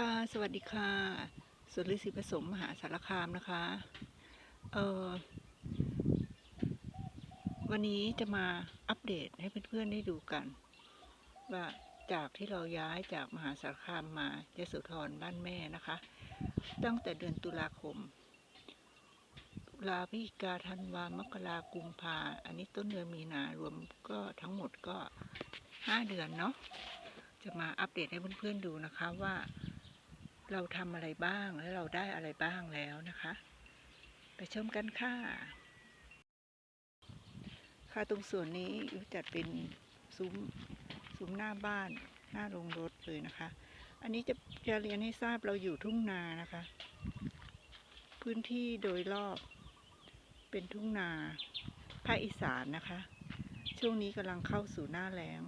ค่ะ สวัสดีค่ะสวนฤาษีผสมมหาสารคามนะคะ เออวันนี้จะมาอัปเดตให้เพื่อนๆได้ดูกัน ว่าจากที่เราย้ายจากมหาสารคามมายโสธรบ้านแม่นะคะ ตั้งแต่เดือนตุลาคมตุลาพฤศจิกาธันวามกรากุมภาอันนี้ต้นเดือนมีนารวมก็ทั้งหมดก็ห้าเดือนเนาะจะมาอัปเดตให้เพื่อนๆดูนะคะว่า เราทำอะไรบ้างและเราได้อะไรบ้างแล้วนะคะ ไปชมกันค่ะ ค่ะตรงส่วนนี้ยูจัดเป็นซุ้มซุ้มหน้าบ้านหน้าโรงรถเลยนะคะ อันนี้จะจะเรียนให้ทราบเราอยู่ทุ่งนานะคะ พื้นที่โดยรอบเป็นทุ่งนาภาคอีสานนะคะ ช่วงนี้กำลังเข้าสู่หน้าแล้ง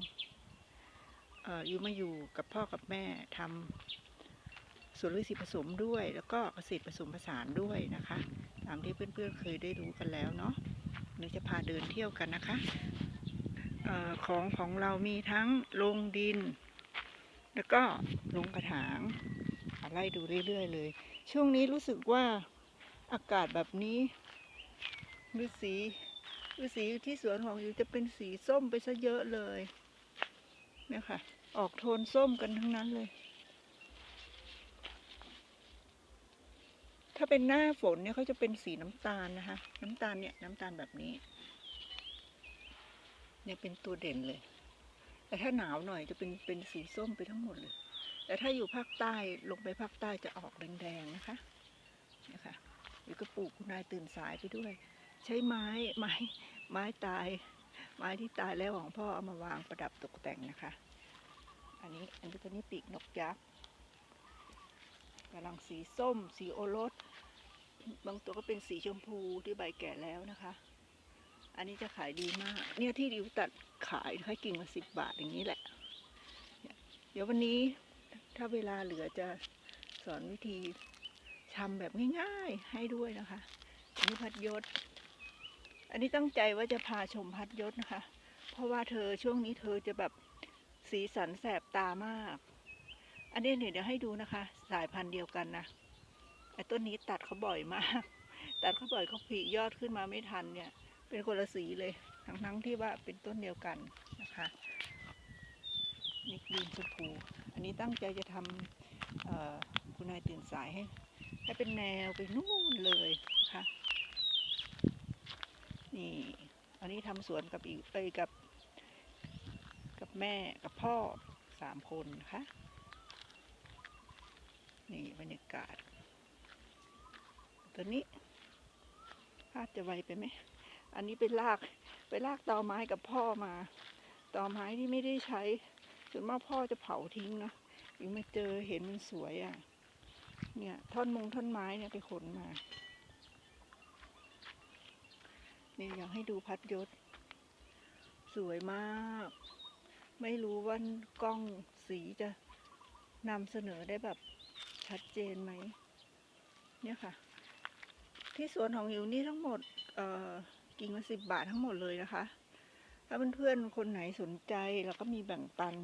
เอ่ออยู่มาอยู่กับพ่อกับแม่ทำ สวนฤาษีผสมด้วย แล้วก็เกษตรผสมผสานด้วยนะคะตามที่เพื่อนๆเคยได้รู้กันแล้วเนาะหนูจะพาเดินเที่ยวกันนะคะออของของเรามีทั้งลงดิน แล้วก็ลงกระถางอะไล่ดูเรื่อยๆเลย ช่วงนี้รู้สึกว่าอากาศแบบนี้ฤาษีฤาษีที่สวนของอยู่จะเป็นสีส้มไปซะเยอะเลยเนี่ยค่ะ ออกโทนส้มกันทั้งนั้นเลย ถ้า เป็นหน้าฝนเนี่ยเขาจะเป็นสีน้ำตาลนะคะ น้ำตาลเนี่ยน้ำตาลแบบนี้ เนี่ยเป็นตัวเด่นเลย แต่ถ้าหนาวหน่อยจะเป็นเป็นสีส้มไปทั้งหมดเลย แต่ถ้าอยู่ภาคใต้ลงไปภาคใต้จะออกแดงๆนะคะนี่ค่ะอยู่ก็ปลูกคุณนายตื่นสายไปด้วย ใช้ไม้ไม้ไม้ตาย ไม้ที่ตายแล้วของพ่อเอามาวางประดับตกแต่งนะคะ อันนี้อันนี้ตัวนี้ปีกนกยักษ์ กำลังสีส้ม สีโอรส บางตัวก็เป็นสีชมพูที่ใบแก่แล้วนะคะ อันนี้จะขายดีมาก เนี่ยที่ดิวตัดขายให้กิ่งละสิบบาทอย่างนี้แหละเนี่ยเดี๋ยววันนี้ถ้าเวลาเหลือจะสอนวิธีทำแบบง่ายๆให้ด้วยนะคะอันนี้พัดยศ อันนี้ตั้งใจว่าจะพาชมพัดยศนะคะ เพราะว่าเธอช่วงนี้เธอจะแบบสีสันแสบตามาก อันนี้เนี่ยเดี๋ยวให้ดูนะคะ สายพันธุ์เดียวกันนะไอ้ต้นนี้ตัดเขาบ่อยมาก ตัดเขาบ่อยเขาผลิยอดขึ้นมาไม่ทันเนี่ย เป็นคนละสีเลย ทั้งทั้งๆที่ว่าเป็นต้นเดียวกันนะคะนี่กรีนชมพูอันนี้ตั้งใจจะทำเอ่อคุณนายตื่นสายให้ ให้เป็นแนวไปนู่นเลยนะคะนี่ อันนี้ทำสวนกับอีกไปกับ กับแม่กับพ่อสามคนนะคะ นี่บรรยากาศ ตัวนี้ภาพจะไวไปไหม อันนี้ไปลากไปลากตอไม้กับพ่อมา ตอไม้ที่ไม่ได้ใช้ส่วนมากพ่อจะเผาทิ้งนะยังมาเจอเห็นมันสวยอะ่ะ เนี่ยท่อนมงท่อนไม้เนี่ยไปขนมานี่อยากให้ดูพัดยศ สวยมาก ไม่รู้ว่ากล้องสีจะนำเสนอได้แบบ ชัดเจนไหมเนี่ยค่ะ ที่สวนของหิวนี่ทั้งหมดกิ่งละสิบบาททั้งหมดเลยนะคะ ถ้าเพื่อนๆคนไหนสนใจเราก็มีแบ่งปัน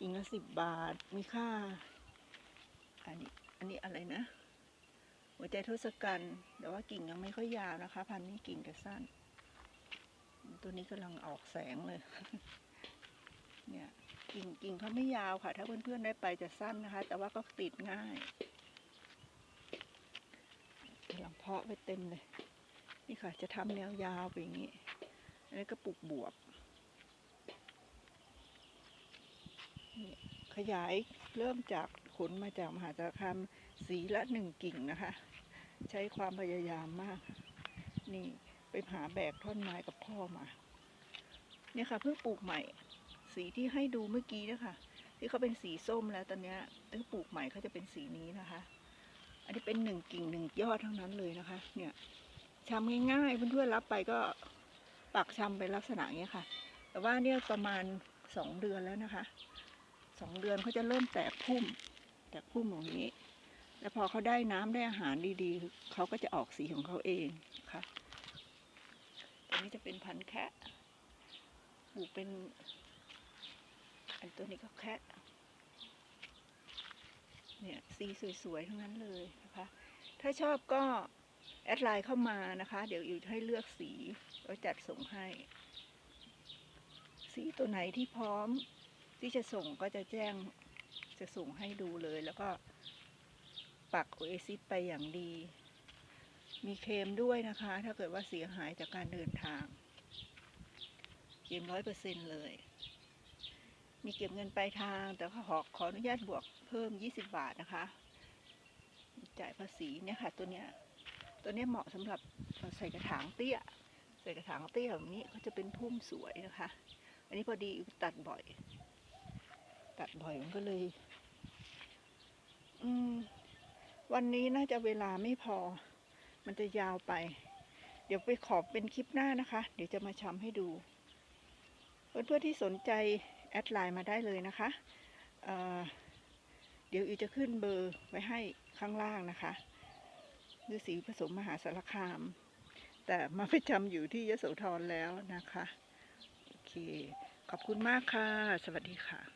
กิ่งละสิบบาทมีค่า อันนี้อันนี้อะไรนะ หัวใจทศกัณฐ์แต่ว่ากิ่งยังไม่ค่อยยาวนะคะ พันนี้กิ่งจะสั้น ตัวนี้กำลังออกแสงเลย เนี่ย กิ่งกิ่งเขาไม่ยาวค่ะ ถ้าเพื่อนๆได้ไปจะสั้นนะคะ แต่ว่าก็ติดง่ายกำลังเพาะไว้เต็มเลย นี่ค่ะ จะทำแนวยาวไปอย่างนี้ อันนี้ก็ปลูกบวบขยายเริ่มจากขนมาจากมหาสารคามสีละหนึ่งกิ่งนะคะ ใช้ความพยายามมาก นี่ไปหาแบกท่อนไม้กับพ่อมา เนี่ยค่ะเพิ่งปลูกใหม่ สีที่ให้ดูเมื่อกี้นะคะที่เขาเป็นสีส้มแล้วตอนนี้ถ้าปลูกใหม่เขาจะเป็นสีนี้นะคะ อันนี้เป็นหนึ่งกิ่งหนึ่งยอดทั้งนั้นเลยนะคะ เนี่ยชำง่ายๆเพื่อนๆรับไปก็ปักชำเป็นลักษณะอย่างเงี้ยค่ะ แต่ว่าเนี่ยประมาณสองเดือนแล้วนะคะสองเดือนเขาจะเริ่มแตกพุ่ม แตกพุ่มอย่างนี้ แล้วพอเขาได้น้ำได้อาหารดีๆเขาก็จะออกสีของเขาเองค่ะตัวนี้จะเป็นพันธุ์แคะปลูกเป็น อันตัวนี้ก็แคะเนี่ยสีสวยๆทั้งนั้นเลยนะคะ ถ้าชอบก็แอดไลน์เข้ามานะคะ เดี๋ยวอยู่ให้เลือกสีแล้วจัดส่งให้ สีตัวไหนที่พร้อมที่จะส่งก็จะแจ้งจะส่งให้ดูเลยแล้วก็ปักโอเอซิสไปอย่างดี มีเคมด้วยนะคะ ถ้าเกิดว่าเสียหายจากการเดินทางเคลมร้อยเปอร์เซ็นต์เลย มีเก็บเงินปลายทาง แต่ขอขออนุญาตบวกเพิ่ม 20 บาทนะคะ จ่ายภาษีเนี่ยค่ะ ตัวเนี้ยตัวเนี้ยเหมาะสำหรับใส่กระถางเตี้ย ใส่กระถางเตี้ยแบบนี้ก็จะเป็นพุ่มสวยนะคะ อันนี้พอดีตัดบ่อย ตัดบ่อยมันก็เลย อืม วันนี้น่าจะเวลาไม่พอ มันจะยาวไป เดี๋ยวไปขอเป็นคลิปหน้านะคะ เดี๋ยวจะมาชำให้ดูเพื่อนๆที่สนใจ แอดไลน์มาได้เลยนะคะเเดี๋ยวอีจะขึ้นเบอร์ไว้ให้ข้างล่างนะคะฤาษีผสมมหาสารคาม แต่มาประจำอยู่ที่ยโสธรแล้วนะคะ โอเค ขอบคุณมากค่ะ สวัสดีค่ะ